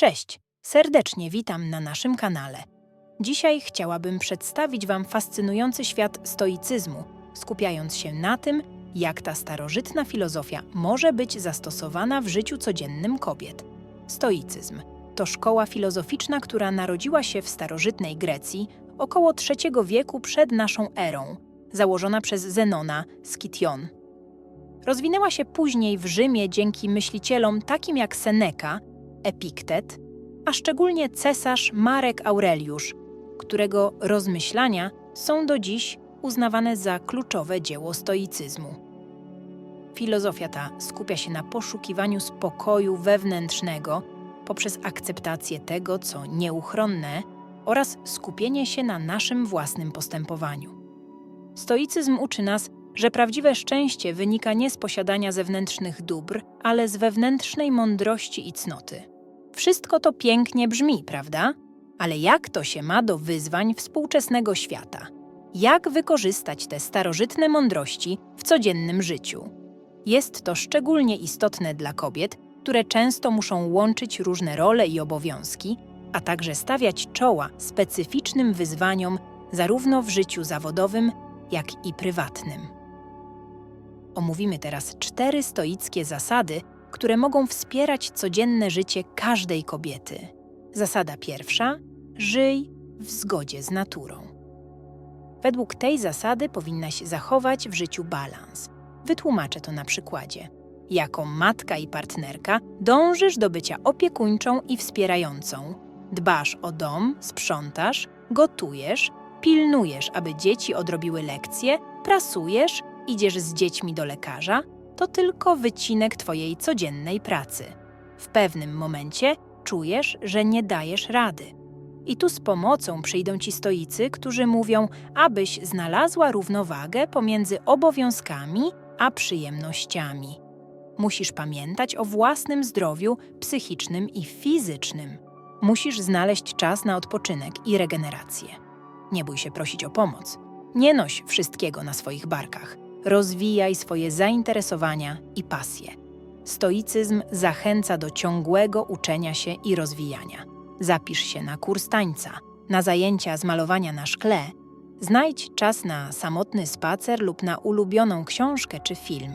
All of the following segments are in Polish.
Cześć, serdecznie witam na naszym kanale. Dzisiaj chciałabym przedstawić Wam fascynujący świat stoicyzmu, skupiając się na tym, jak ta starożytna filozofia może być zastosowana w życiu codziennym kobiet. Stoicyzm to szkoła filozoficzna, która narodziła się w starożytnej Grecji około III wieku przed naszą erą, założona przez Zenona z Kition. Rozwinęła się później w Rzymie dzięki myślicielom takim jak Seneca, Epiktet, a szczególnie cesarz Marek Aureliusz, którego rozmyślania są do dziś uznawane za kluczowe dzieło stoicyzmu. Filozofia ta skupia się na poszukiwaniu spokoju wewnętrznego poprzez akceptację tego, co nieuchronne oraz skupienie się na naszym własnym postępowaniu. Stoicyzm uczy nas, że prawdziwe szczęście wynika nie z posiadania zewnętrznych dóbr, ale z wewnętrznej mądrości i cnoty. Wszystko to pięknie brzmi, prawda? Ale jak to się ma do wyzwań współczesnego świata? Jak wykorzystać te starożytne mądrości w codziennym życiu? Jest to szczególnie istotne dla kobiet, które często muszą łączyć różne role i obowiązki, a także stawiać czoła specyficznym wyzwaniom zarówno w życiu zawodowym, jak i prywatnym. Omówimy teraz cztery stoickie zasady, które mogą wspierać codzienne życie każdej kobiety. Zasada pierwsza: żyj w zgodzie z naturą. Według tej zasady powinnaś zachować w życiu balans. Wytłumaczę to na przykładzie. Jako matka i partnerka dążysz do bycia opiekuńczą i wspierającą. Dbasz o dom, sprzątasz, gotujesz, pilnujesz, aby dzieci odrobiły lekcje, prasujesz, idziesz z dziećmi do lekarza, to tylko wycinek Twojej codziennej pracy. W pewnym momencie czujesz, że nie dajesz rady. I tu z pomocą przyjdą Ci stoicy, którzy mówią, abyś znalazła równowagę pomiędzy obowiązkami a przyjemnościami. Musisz pamiętać o własnym zdrowiu psychicznym i fizycznym. Musisz znaleźć czas na odpoczynek i regenerację. Nie bój się prosić o pomoc. Nie noś wszystkiego na swoich barkach. Rozwijaj swoje zainteresowania i pasje. Stoicyzm zachęca do ciągłego uczenia się i rozwijania. Zapisz się na kurs tańca, na zajęcia z malowania na szkle. Znajdź czas na samotny spacer lub na ulubioną książkę czy film.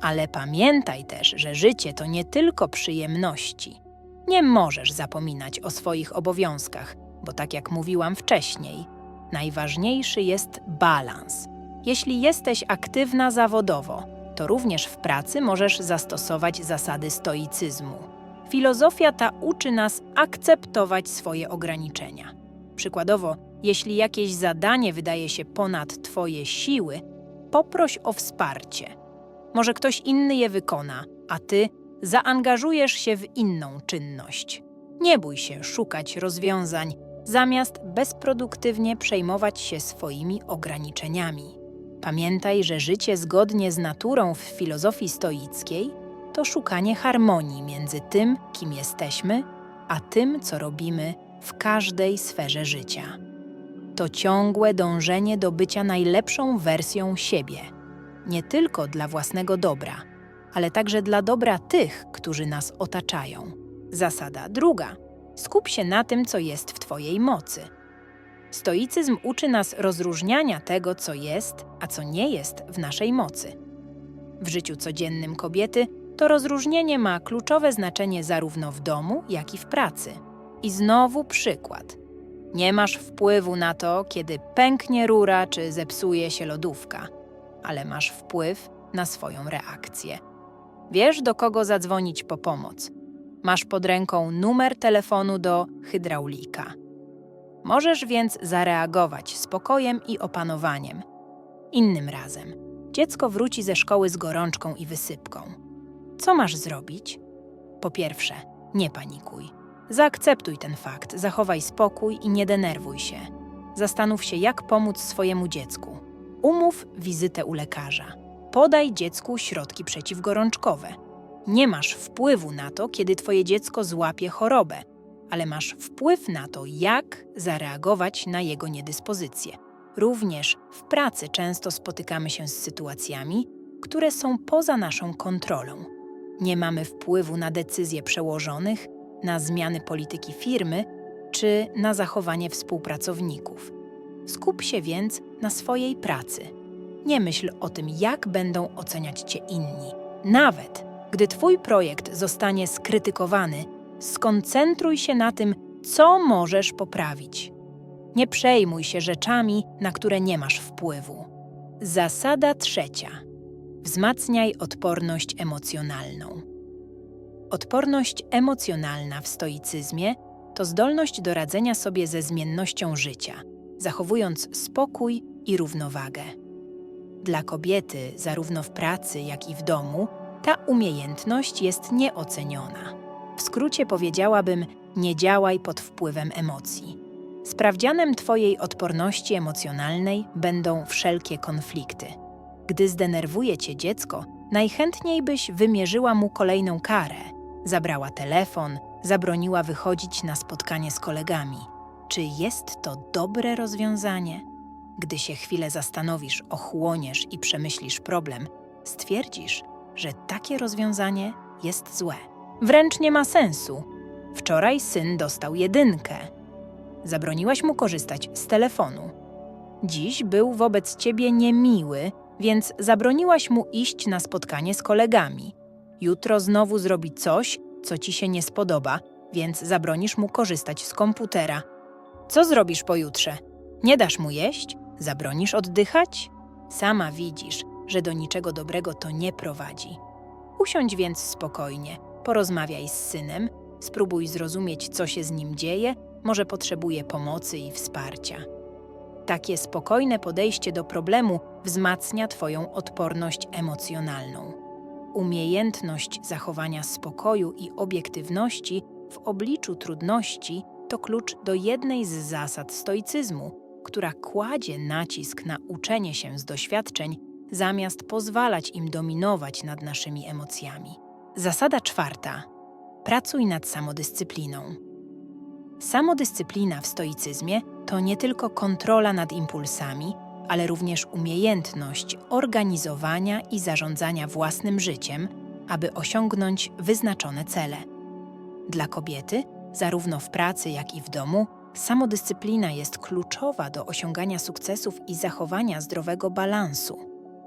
Ale pamiętaj też, że życie to nie tylko przyjemności. Nie możesz zapominać o swoich obowiązkach, bo tak jak mówiłam wcześniej, najważniejszy jest balans. Jeśli jesteś aktywna zawodowo, to również w pracy możesz zastosować zasady stoicyzmu. Filozofia ta uczy nas akceptować swoje ograniczenia. Przykładowo, jeśli jakieś zadanie wydaje się ponad Twoje siły, poproś o wsparcie. Może ktoś inny je wykona, a Ty zaangażujesz się w inną czynność. Nie bój się szukać rozwiązań, zamiast bezproduktywnie przejmować się swoimi ograniczeniami. Pamiętaj, że życie zgodnie z naturą w filozofii stoickiej to szukanie harmonii między tym, kim jesteśmy, a tym, co robimy w każdej sferze życia. To ciągłe dążenie do bycia najlepszą wersją siebie, nie tylko dla własnego dobra, ale także dla dobra tych, którzy nas otaczają. Zasada druga: skup się na tym, co jest w Twojej mocy. Stoicyzm uczy nas rozróżniania tego, co jest, a co nie jest w naszej mocy. W życiu codziennym kobiety to rozróżnienie ma kluczowe znaczenie zarówno w domu, jak i w pracy. I znowu przykład. Nie masz wpływu na to, kiedy pęknie rura czy zepsuje się lodówka, ale masz wpływ na swoją reakcję. Wiesz, do kogo zadzwonić po pomoc. Masz pod ręką numer telefonu do hydraulika. Możesz więc zareagować spokojem i opanowaniem. Innym razem dziecko wróci ze szkoły z gorączką i wysypką. Co masz zrobić? Po pierwsze, nie panikuj. Zaakceptuj ten fakt, zachowaj spokój i nie denerwuj się. Zastanów się, jak pomóc swojemu dziecku. Umów wizytę u lekarza. Podaj dziecku środki przeciwgorączkowe. Nie masz wpływu na to, kiedy twoje dziecko złapie chorobę, ale masz wpływ na to, jak zareagować na jego niedyspozycję. Również w pracy często spotykamy się z sytuacjami, które są poza naszą kontrolą. Nie mamy wpływu na decyzje przełożonych, na zmiany polityki firmy czy na zachowanie współpracowników. Skup się więc na swojej pracy. Nie myśl o tym, jak będą oceniać cię inni. Nawet gdy twój projekt zostanie skrytykowany, skoncentruj się na tym, co możesz poprawić. Nie przejmuj się rzeczami, na które nie masz wpływu. Zasada trzecia. Wzmacniaj odporność emocjonalną. Odporność emocjonalna w stoicyzmie to zdolność do radzenia sobie ze zmiennością życia, zachowując spokój i równowagę. Dla kobiety, zarówno w pracy, jak i w domu, ta umiejętność jest nieoceniona. W skrócie powiedziałabym: nie działaj pod wpływem emocji. Sprawdzianem Twojej odporności emocjonalnej będą wszelkie konflikty. Gdy zdenerwuje Cię dziecko, najchętniej byś wymierzyła mu kolejną karę, zabrała telefon, zabroniła wychodzić na spotkanie z kolegami. Czy jest to dobre rozwiązanie? Gdy się chwilę zastanowisz, ochłoniesz i przemyślisz problem, stwierdzisz, że takie rozwiązanie jest złe. Wręcz nie ma sensu. Wczoraj syn dostał jedynkę. Zabroniłaś mu korzystać z telefonu. Dziś był wobec ciebie niemiły, więc zabroniłaś mu iść na spotkanie z kolegami. Jutro znowu zrobi coś, co ci się nie spodoba, więc zabronisz mu korzystać z komputera. Co zrobisz pojutrze? Nie dasz mu jeść? Zabronisz oddychać? Sama widzisz, że do niczego dobrego to nie prowadzi. Usiądź więc spokojnie, porozmawiaj z synem, spróbuj zrozumieć, co się z nim dzieje, może potrzebuje pomocy i wsparcia. Takie spokojne podejście do problemu wzmacnia Twoją odporność emocjonalną. Umiejętność zachowania spokoju i obiektywności w obliczu trudności to klucz do jednej z zasad stoicyzmu, która kładzie nacisk na uczenie się z doświadczeń, zamiast pozwalać im dominować nad naszymi emocjami. Zasada czwarta. Pracuj nad samodyscypliną. Samodyscyplina w stoicyzmie to nie tylko kontrola nad impulsami, ale również umiejętność organizowania i zarządzania własnym życiem, aby osiągnąć wyznaczone cele. Dla kobiety, zarówno w pracy, jak i w domu, samodyscyplina jest kluczowa do osiągania sukcesów i zachowania zdrowego balansu.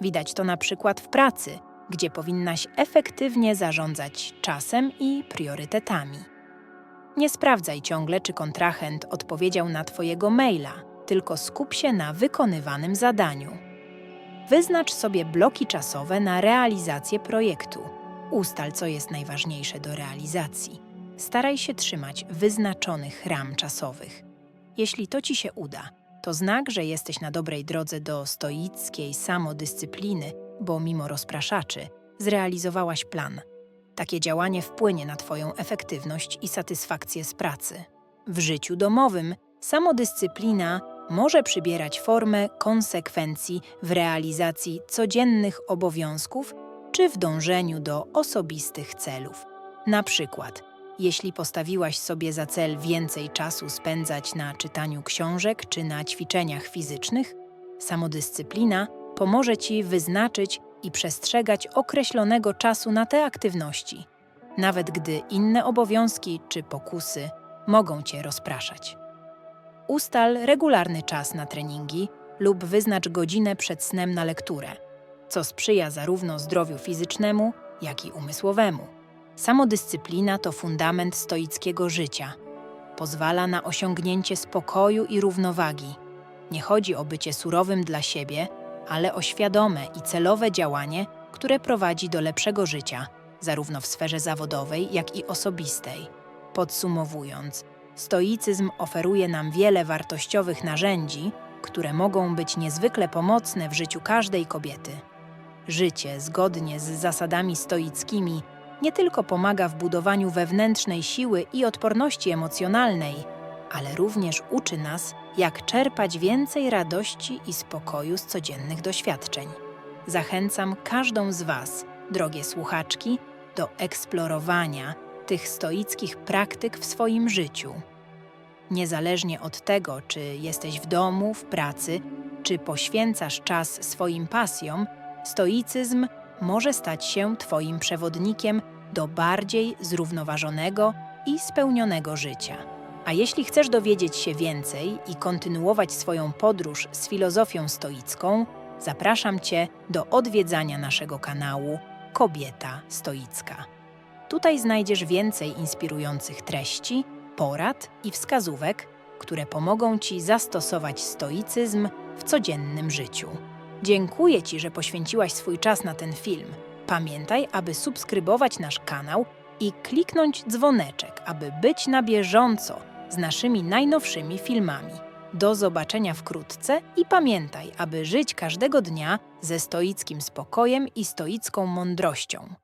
Widać to na przykład w pracy, gdzie powinnaś efektywnie zarządzać czasem i priorytetami. Nie sprawdzaj ciągle, czy kontrahent odpowiedział na Twojego maila, tylko skup się na wykonywanym zadaniu. Wyznacz sobie bloki czasowe na realizację projektu. Ustal, co jest najważniejsze do realizacji. Staraj się trzymać wyznaczonych ram czasowych. Jeśli to Ci się uda, to znak, że jesteś na dobrej drodze do stoickiej samodyscypliny, bo mimo rozpraszaczy zrealizowałaś plan. Takie działanie wpłynie na Twoją efektywność i satysfakcję z pracy. W życiu domowym samodyscyplina może przybierać formę konsekwencji w realizacji codziennych obowiązków czy w dążeniu do osobistych celów. Na przykład, jeśli postawiłaś sobie za cel więcej czasu spędzać na czytaniu książek czy na ćwiczeniach fizycznych, samodyscyplina pomoże Ci wyznaczyć i przestrzegać określonego czasu na te aktywności, nawet gdy inne obowiązki czy pokusy mogą Cię rozpraszać. Ustal regularny czas na treningi lub wyznacz godzinę przed snem na lekturę, co sprzyja zarówno zdrowiu fizycznemu, jak i umysłowemu. Samodyscyplina to fundament stoickiego życia. Pozwala na osiągnięcie spokoju i równowagi. Nie chodzi o bycie surowym dla siebie, ale o świadome i celowe działanie, które prowadzi do lepszego życia, zarówno w sferze zawodowej, jak i osobistej. Podsumowując, stoicyzm oferuje nam wiele wartościowych narzędzi, które mogą być niezwykle pomocne w życiu każdej kobiety. Życie zgodnie z zasadami stoickimi nie tylko pomaga w budowaniu wewnętrznej siły i odporności emocjonalnej, ale również uczy nas, jak czerpać więcej radości i spokoju z codziennych doświadczeń. Zachęcam każdą z Was, drogie słuchaczki, do eksplorowania tych stoickich praktyk w swoim życiu. Niezależnie od tego, czy jesteś w domu, w pracy, czy poświęcasz czas swoim pasjom, stoicyzm może stać się Twoim przewodnikiem do bardziej zrównoważonego i spełnionego życia. A jeśli chcesz dowiedzieć się więcej i kontynuować swoją podróż z filozofią stoicką, zapraszam Cię do odwiedzania naszego kanału Kobieta Stoicka. Tutaj znajdziesz więcej inspirujących treści, porad i wskazówek, które pomogą Ci zastosować stoicyzm w codziennym życiu. Dziękuję Ci, że poświęciłaś swój czas na ten film. Pamiętaj, aby subskrybować nasz kanał i kliknąć dzwoneczek, aby być na bieżąco z naszymi najnowszymi filmami. Do zobaczenia wkrótce i pamiętaj, aby żyć każdego dnia ze stoickim spokojem i stoicką mądrością.